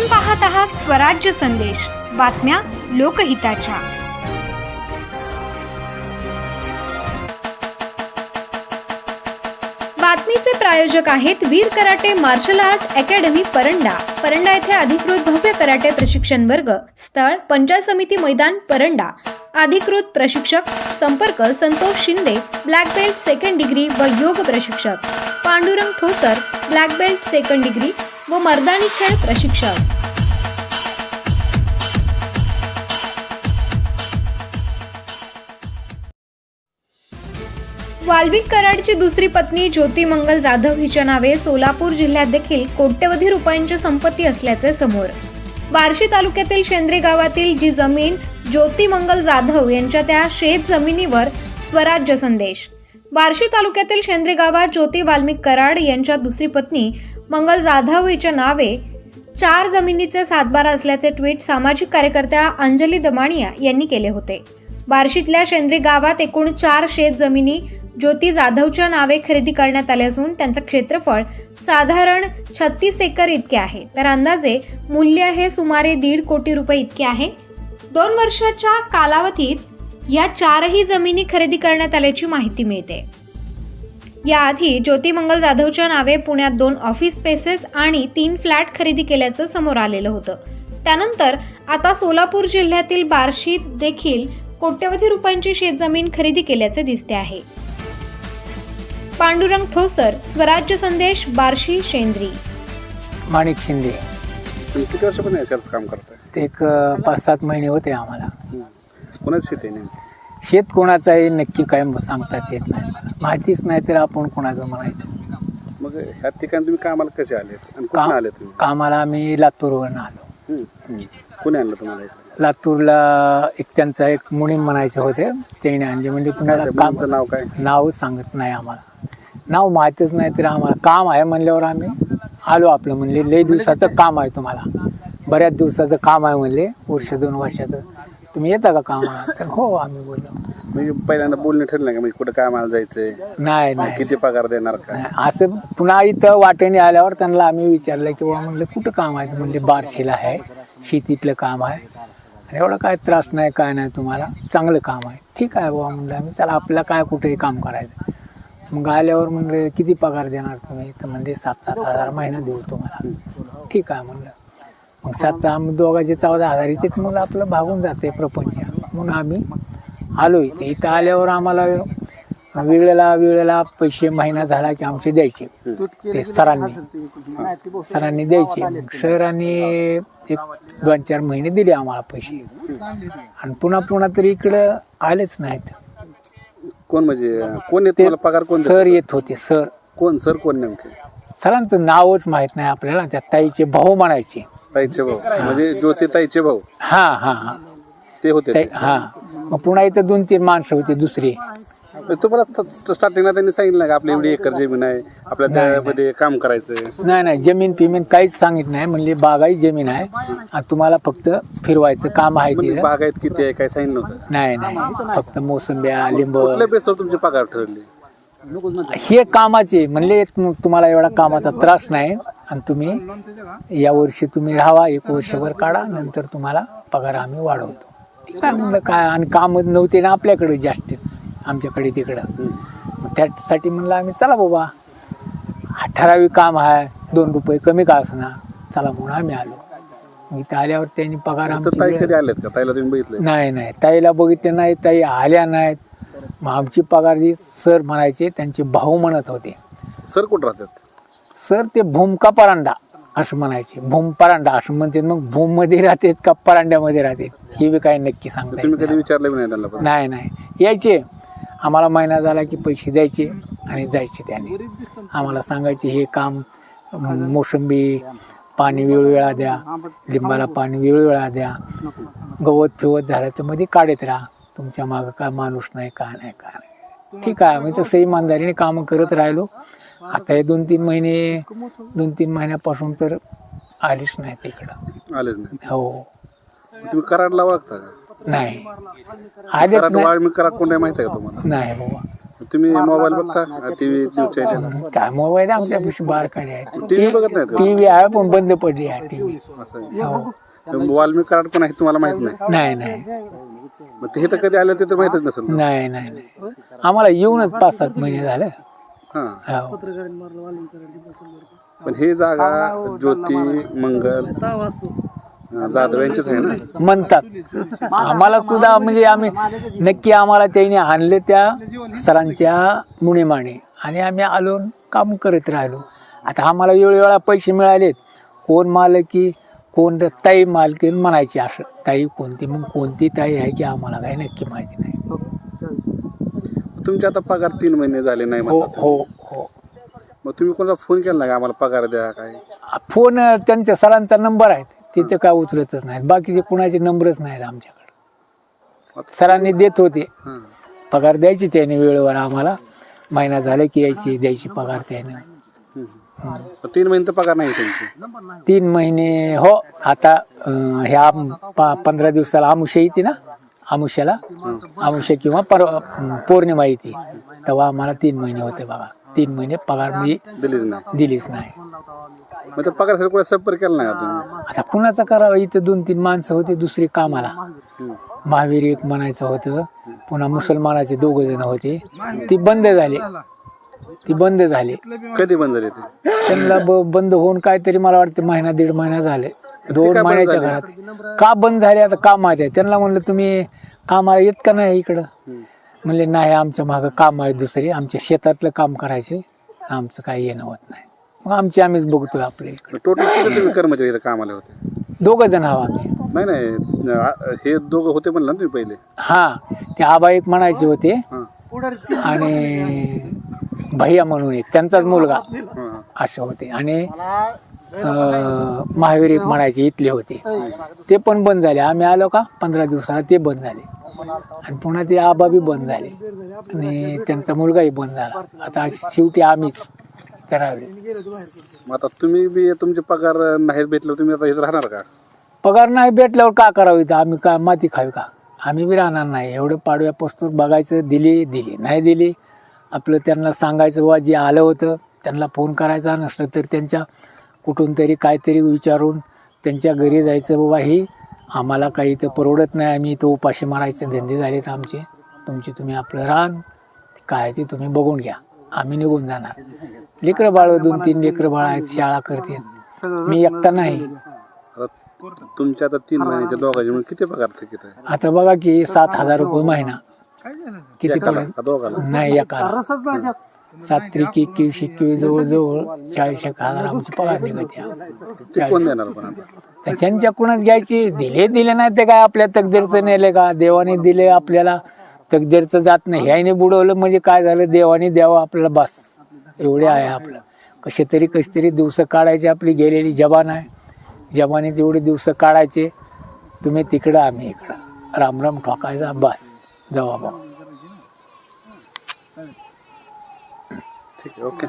आपण पाहत आहात स्वराज्य संदेश. बातम्या लोकहिताच्या. बातमीचे प्रायोजक आहेत Veer karate martial art academy Paranda. Paranda येथे अधिकृत भव्य कराटे प्रशिक्षण वर्ग स्थळ पंचायत समिती मैदान परंडा. अधिकृत प्रशिक्षक संपर्क Santosh Shinde black belt second degree व योग प्रशिक्षक. Pandurang Thosar black belt second degree व मर्दानी खेळ प्रशिक्षक. वाल्मिक कराडची दुसरी पत्नी ज्योती मंगल जाधव हिच्या नावे सोलापूर जिल्ह्यात देखील कोट्यवधी रुपयांची संपत्ती असल्याचे समोर. बार्शी तालुक्यातील शेंद्रे गावातील जी जमीन ज्योती मंगल जाधव यांच्या त्या शेत जमिनीवर स्वराज्य संदेश. बार्शी तालुक्यातील शेंद्रे गावात ज्योती वाल्मिक कराड यांच्या दुसरी पत्नी मंगल जाधव हिच्या नावे चार जमिनीचे सातबारा असल्याचे ट्विट सामाजिक कार्यकर्त्या अंजली दमाणिया यांनी केले होते. बार्शीतल्या शेंद्री गावात एकूण चार शेत जमिनी ज्योती जाधवच्या नावे खरेदी करण्यात आले असून त्यांचं क्षेत्रफळ साधारण छत्तीस एकर इतके आहे. तर अंदाजे मूल्य हे सुमारे दीड कोटी रुपये इतके आहे. दोन वर्षाच्या कालावधीत या चारही जमिनी खरेदी करण्यात आल्याची माहिती मिळते. याआधी ज्योती मंगल जाधवच्या नावे पुण्यात दोन ऑफिस स्पेसेस आणि तीन फ्लॅट खरेदी केल्याचं समोर आलेलं होतं. त्यानंतर आता सोलापूर जिल्ह्यातील बार्शीत देखील कोट्यवधी रुपयांची शेतजमीन खरेदी केल्याचे दिसते आहे. पांडुरंग ठोसर स्वराज्य संदेश बार्शी शेंद्री. माणिक शिंदे. किती वर्षापासून याच्यात काम करताय? ते एक पाच सात महिने होते आम्हाला. कोणाची शेती आहे नेमकी? शेत कोणाचं आहे नक्की काय सांगताच येत नाही. मला माहितीच नाही तर आपण कोणाचं म्हणायचं? मग ह्या ठिकाणी तुम्ही कामाला कसे आलेत? आणि कुठून आले तुम्ही? कामाला आम्ही लातूरवरून आलो. हम्म. कोणी आणलं तुम्हाला इथं? लातूरला एक त्यांचा एक मुनीम म्हणायचे होते. त्याने आणले. म्हणजे पुण्याला त्या काम मुलीचं नाव काय? नाव सांगत नाही आम्हाला. नाव माहीतच नाही तर आम्हाला काम आहे म्हणल्यावर आम्ही आलो आपलं म्हणले लय दिवसाचं काम आहे तुम्हाला. बऱ्याच दिवसाचं काम आहे म्हणले वर्ष दोन वर्षाचं. तुम्ही येता का कामाला? तर हो आम्ही बोललो. म्हणजे पहिल्यांदा बोलणे ठरलं का? म्हणजे कुठं कामाला जायचंय? नाही नाही. किती पगार देणार काय नाही, असं पुन्हा इथं वाटेने आल्यावर त्यांना आम्ही विचारलं की बाबा म्हणलं कुठं काम आहे? म्हणले बारशीला आहे. शेतीतलं काम आहे. आणि एवढं काय त्रास नाही काय नाही तुम्हाला. चांगलं काम आहे. ठीक आहे बाबा म्हणलं आम्ही. चला आपल्याला काय कुठेही काम करायचं. मग आल्यावर म्हणलं किती पगार देणार तुम्ही? तर म्हणजे सात सात हजार महिना देऊ तुम्हाला. ठीक आहे म्हणलं. मग सात आम्ही दोघांचे चौदा हजार इथेच मग आपलं भागून जाते प्रपंच. म्हणून आम्ही आलो इथे. इथं आल्यावर आम्हाला वेळेला वेळेला पैसे महिना झाला की आमचे द्यायचे. ते सरांनी. सरांनी द्यायचे. सरांनी एक दोन चार महिने दिले आम्हाला पैसे. आणि पुन्हा पुन्हा तरी इकडं आलेच नाहीत. कोण म्हणजे कोण येत पगार कोण सर? येत होते सर. कोण? सर कोण नेमके? सरांचं नावच माहीत नाही आपल्याला. त्या ताईचे भाऊ म्हणायचे. ताईचे भाऊ. म्हणजे ज्योती ताईचे भाऊ. हा हा हा. ते होते हा. मग पुन्हा इथं दोन तीन माणसं होते दुसरी. तुम्हाला स्टार्टिंगला त्यांनी सांगितलं का आपली एवढी एकर जमीन आहे आपल्या त्यामध्ये काम करायचं नाही नाही. जमीन पिमीन काहीच सांगितलं नाही. म्हणले बागाई जमीन आहे. आणि तुम्हाला फक्त फिरवायचं काम आहे म्हणजे तिथं. बागायत किती आहे काय सांगितलं होतं नाही नाही. फक्त मोसंब्या लिंब. कुठल्या बेसवर तुमचे पगार ठरले? हे कामाचे म्हणले तुम्हाला एवढा कामाचा त्रास नाही. आणि तुम्ही या वर्षी तुम्ही राहावा एक वर्षभर काढा नंतर तुम्हाला पगार आम्ही वाढवतो. आहे म्हणलं काय आणि काम नव्हते ना आपल्याकडे जास्त आमच्याकडे तिकडं. त्यासाठी म्हणलं आम्ही चला बाबा हा ठराविक काम आहे दोन रुपये कमी का असणार चला म्हणून आम्ही आलो. मग इथं आल्यावर त्यांनी पगार तर आमची ताई वेळ- कधी आलेत का? ताईला तुम्ही बघितलं नाही नाही. ताईला बघितले नाही ताई आल्या नाहीत. मग आमची पगार जी सर म्हणायचे त्यांचे भाऊ म्हणत होते. सर कुठं राहतात? सर ते भूमका परांडा असं म्हणायचे. भूम परांडा असं म्हणते मग भूममध्ये राहतात का परांड्यामध्ये राहतात? हे बी काय नक्की सांगता येत तुम्ही कधी नाही. विचारलं बी नाही त्यांना पण? नाही नाही. यायचे. आम्हाला महिना झाला की पैसे द्यायचे आणि जायचे त्याने. आम्हाला सांगायचे हे काम म, मोसंबी पाणी वेळोवेळा द्या. लिंबाला पाणी वेळोवेळा द्या. गवत फिवत झालं तर मध्ये काढत राहा. तुमच्या मागं काय माणूस नाही काय नाही काय नाही. ठीक आहे आम्ही तसं इमानदारीने कामं करत राहिलो. आता हे दोन तीन महिने दोन तीन महिन्यापासून तर आलीच नाही तिकडं. आलेच नाही. हो. तुम्ही कराडला ओळखता का? नाही. आलेच कराड नाही. वाळ मी कराड कोण आहे माहिती आहे का तुम्हाला? नाही बाबा तुम्ही मोबाईल बघता? टीव्ही न्यूज चॅनल काय मोबाईल आमच्यापाशी बारकाडे आहे. टीव्ही बघत नाहीत का टीव्ही आहे पण बंद पडली आहे टीव्ही. असं आहे. वाल्मिक कराड कोण आहे तुम्हाला माहीत नाही? नाही नाही. मग ते तर कधी आलं ते तर माहितच नसेल नाही नाही नाही. आम्हाला येऊनच पाच सात महिने झाले. हा. हो. पण हे जागा ज्योती मंगल जाधव यांचीच आहे ना? म्हणतात. आम्हाला सुद्धा म्हणजे आम्ही नक्की आम्हाला त्यांनी आणले त्या सरांच्या मुणीमाने. आणि आम्ही आलो काम करत राहिलो. आता आम्हाला वेळोवेळा पैसे मिळालेत. कोण मालकी कोण ताई मालकी म्हणायची असं. ताई कोणती? मग कोणती ताई आहे की आम्हाला काही नक्की माहिती नाही. तुमचे आता पगार तीन महिने झाले नाही हो म्हणतात. हो हो. मग तुम्ही कोणाला फोन केला नाही का? आम्हाला पगार द्या काय? फोन त्यांच्या सरांचा नंबर आहे. तिथे काय उचलतच नाहीत. बाकीचे कुणाचे नंबरच नाहीत आमच्याकडे. सरांनी देत होते. पगार द्यायची त्याने वेळेवर आम्हाला. महिना झाला की यायची द्यायची पगार त्याने. तीन महिने तर पगार नाही त्यांची? तीन महिने हो आता ह्या पंधरा दिवसाला आमुष्या येते ना? आमुष्याला? आमुष्या किंवा पर पौर्णिमा येते. तेव्हा आम्हाला तीन महिने होते बघा. तीन महिने पगार मी दिलीच नाही. मग त्या पगार कोणा संपर्क केला नाही का तुम्ही? आता कुणाचं करावं? इथं दोन तीन माणसं होते दुसरी कामाला. महावीर एक म्हणायचं होतं पुन्हा मुसलमानाचे दोघ जण होते. ती बंद झाली. ती बंद झाली. कधी बंद झाले ते? त्यांना ब- बंद होऊन काहीतरी मला वाटतं महिना दीड महिना झाले. दोन का बंद महिन्याच्या झाले? घरात का बंद झाले? आता काम आहे. त्यांना म्हणलं तुम्ही कामाला येत का नाही इकडं. म्हणले नाही आमच्या मागं काम आहे दुसरी. आमच्या शेतातलं काम करायचे. आमचं काही येणं होत नाही. मग आमची आम्हीच बघतोय इकडे. टोटल किती तुम्ही कर्मचारी इथं कामाला होते? दोघं जण हवं आम्ही. नाही नाही आ- हे दोघं होते म्हणलं ना तुम्ही पहिले? हा ते आबा एक म्हणायचे होते. हा. आणि भैया म्हणून एक त्यांचाच मुलगा हा. असे होते. आणि अं, महावीर एक म्हणायचे इथले होते. ते पण बंद झाले. आम्ही आलो का पंधरा दिवसाला ते बंद झाले. आणि पुन्हा ते आबा बी बंद झाले. आणि त्यांचा मुलगाही बंद झाला. आता शेवटी आम्हीच करावे. मग आता तुम्ही बी तुमचे पगार नाही भेटले तुम्ही आता इथं राहणार का? पगार नाही भेटल्यावर का करावं इथं? आम्ही का माती खावी का? आम्ही बी राहणार नाही. एवढं पाडव्या पस्तूर बघायचं दिली दिली. नाही दिली आपलं त्यांना सांगायचं वा जे आलं होतं त्यांना फोन करायचा नसलं तर त्यांच्या कुठून तरी काहीतरी विचारून त्यांच्या घरी जायचं. बाबा ही आम्हाला काही इथं परवडत नाही. आम्ही इथं उपाशी मारायचे धंदे झालेत आमचे. तुमची तुम्ही आपलं रान काय ते तुम्ही बघून घ्या. आम्ही निघून जाणार. लेकरं बाळ दोन तीन लेकरं बाळ आहेत शाळा करते मी एकटा नाही. आता तुमच्या आता तीन महिन्याच्या दोघांचे म्हणून किती पगार थकीत आहे? आता बघा की सात हजार रुपये महिना. किती एकाला पडेल का दोघाला. नाही एका सात त्रिक एकवीस एकवीस जवळजवळ चाळीस एक हजार आमची पगार निघते ते कोण देणार पण आता? तर त्यांच्याकडूनच घ्यायची? दिले दिले नाही ते काय आपल्या तकदीरचं नेले का? देवाने दिले आपल्याला. तकदीरचं जात नाही. ह्याने बुडवलं म्हणजे काय झालं? देवाने द्यावं आपल्याला बस. एवढे आहे आपलं. कसे तरी कसे तरी दिवस काढायचे आपली गेलेली जबान आहे. जबानीत एवढे दिवस काढायचे. तुम्ही तिकडं आम्ही इकडं. राम राम ठोकायचा बस. जावा बा ठीक आहे ओके.